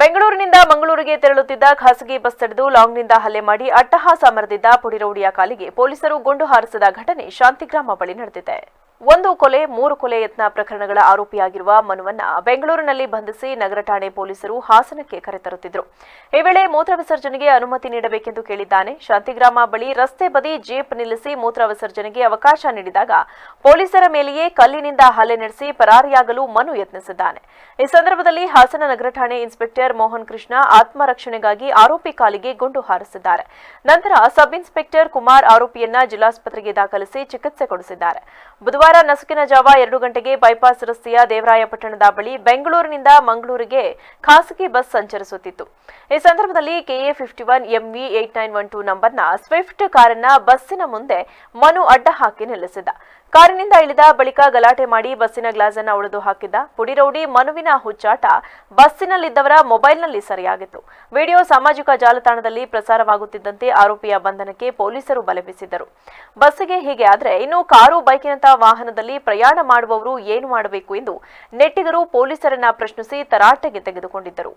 ಬೆಂಗಳೂರಿನಿಂದ ಮಂಗಳೂರಿಗೆ ತೆರಳುತ್ತಿದ್ದ ಖಾಸಗಿ ಬಸ್ ತಡೆದು ಲಾಂಗ್ನಿಂದ ಹಲ್ಲೆ ಮಾಡಿ ಅಟ್ಟಹಾಸ ಮರೆದಿದ್ದ ಪುಡಿರೌಡಿಯ ಕಾಲಿಗೆ ಪೊಲೀಸರು ಗುಂಡು ಹಾರಿಸಿದ ಘಟನೆ ಶಾಂತಿಗ್ರಾಮ ಬಳಿ ನಡೆದಿದೆ. ಒಂದು ಕೊಲೆ, ಮೂರು ಕೊಲೆ ಯತ್ನ ಪ್ರಕರಣಗಳ ಆರೋಪಿಯಾಗಿರುವ ಮನುವನ್ನ ಬೆಂಗಳೂರಿನಲ್ಲಿ ಬಂಧಿಸಿ ನಗರ ಠಾಣೆ ಪೊಲೀಸರು ಹಾಸನಕ್ಕೆ ಕರೆತರುತ್ತಿದ್ದರು ಈ ವೇಳೆ ಮೂತ್ರ ವಿಸರ್ಜನೆಗೆ ಅನುಮತಿ ನೀಡಬೇಕೆಂದು ಕೇಳಿದ್ದಾನೆ. ಶಾಂತಿಗ್ರಾಮ ಬಳಿ ರಸ್ತೆ ಬದಿ ಜೀಪ್ ನಿಲ್ಲಿಸಿ ಮೂತ್ರ ವಿಸರ್ಜನೆಗೆ ಅವಕಾಶ ನೀಡಿದಾಗ ಪೊಲೀಸರ ಮೇಲೆಯೇ ಕಲ್ಲಿನಿಂದ ಹಲ್ಲೆ ನಡೆಸಿ ಪರಾರಿಯಾಗಲು ಮನು ಯತ್ನಿಸಿದ್ದಾನೆ. ಈ ಸಂದರ್ಭದಲ್ಲಿ ಹಾಸನ ನಗರ ಠಾಣೆ ಇನ್ಸ್ಪೆಕ್ಟರ್ ಮೋಹನ್ ಕೃಷ್ಣ ಆತ್ಮರಕ್ಷಣೆಗಾಗಿ ಆರೋಪಿ ಕಾಲಿಗೆ ಗುಂಡು ಹಾರಿಸಿದ್ದಾರೆ. ನಂತರ ಸಬ್ ಇನ್ಸ್ಪೆಕ್ಟರ್ ಕುಮಾರ್ ಆರೋಪಿಯನ್ನ ಜಿಲ್ಲಾಸ್ಪತ್ರೆಗೆ ದಾಖಲಿಸಿ ಚಿಕಿತ್ಸೆ ಕೊಡಿಸಿದ್ದಾರೆ. ಬುಧವಾರ ನಸುಕಿನ ಜಾವ ಎರಡು ಗಂಟೆಗೆ ಬೈಪಾಸ್ ರಸ್ತೆಯ ದೇವರಾಯಪಟ್ಟಣದ ಬಳಿ ಬೆಂಗಳೂರಿನಿಂದ ಮಂಗಳೂರಿಗೆ ಖಾಸಗಿ ಬಸ್ ಸಂಚರಿಸುತ್ತಿತ್ತು. ಈ ಸಂದರ್ಭದಲ್ಲಿ KA fifty one MV eight nine one two ನಂಬರ್ನ ಸ್ವಿಫ್ಟ್ ಕಾರನ್ನ ಬಸ್ಸಿನ ಮುಂದೆ ಮನು ಅಡ್ಡ ಹಾಕಿ ನಿಲ್ಲಿಸಿದ್ದ ಕಾರಿನಿಂದ ಇಳಿದ ಬಳಿಕ ಗಲಾಟೆ ಮಾಡಿ ಬಸ್ಸಿನ ಗ್ಲಾಸ್ ಅನ್ನ ಒಡೆದು ಹಾಕಿದ್ದ ಪುಡಿರೌಡಿ ಮನುವಿನ ಹುಚ್ಚಾಟ ಬಸ್ಸಿನಲ್ಲಿದ್ದವರ ಮೊಬೈಲ್ನಲ್ಲಿ ಸರಿಯಾಗಿತ್ತು. ವಿಡಿಯೋ ಸಾಮಾಜಿಕ ಜಾಲತಾಣದಲ್ಲಿ ಪ್ರಸಾರವಾಗುತ್ತಿದ್ದಂತೆ ಆರೋಪಿಯ ಬಂಧನಕ್ಕೆ ಪೊಲೀಸರು ಬಲೆ ಬಸ್ಸಿಗೆ ಹೀಗೆ ಆದರೆ ಇನ್ನು ಕಾರು ಬೈಕಿನಂತಹ ವಾಹನದಲ್ಲಿ ಪ್ರಯಾಣ ಮಾಡುವವರು ಏನು ಮಾಡಬೇಕು ಎಂದು ನೆಟ್ಟಿಗರು ಪೊಲೀಸರನ್ನ ಪ್ರಶ್ನಿಸಿ ತರಾಟೆಗೆ ತೆಗೆದುಕೊಂಡಿದ್ದರು.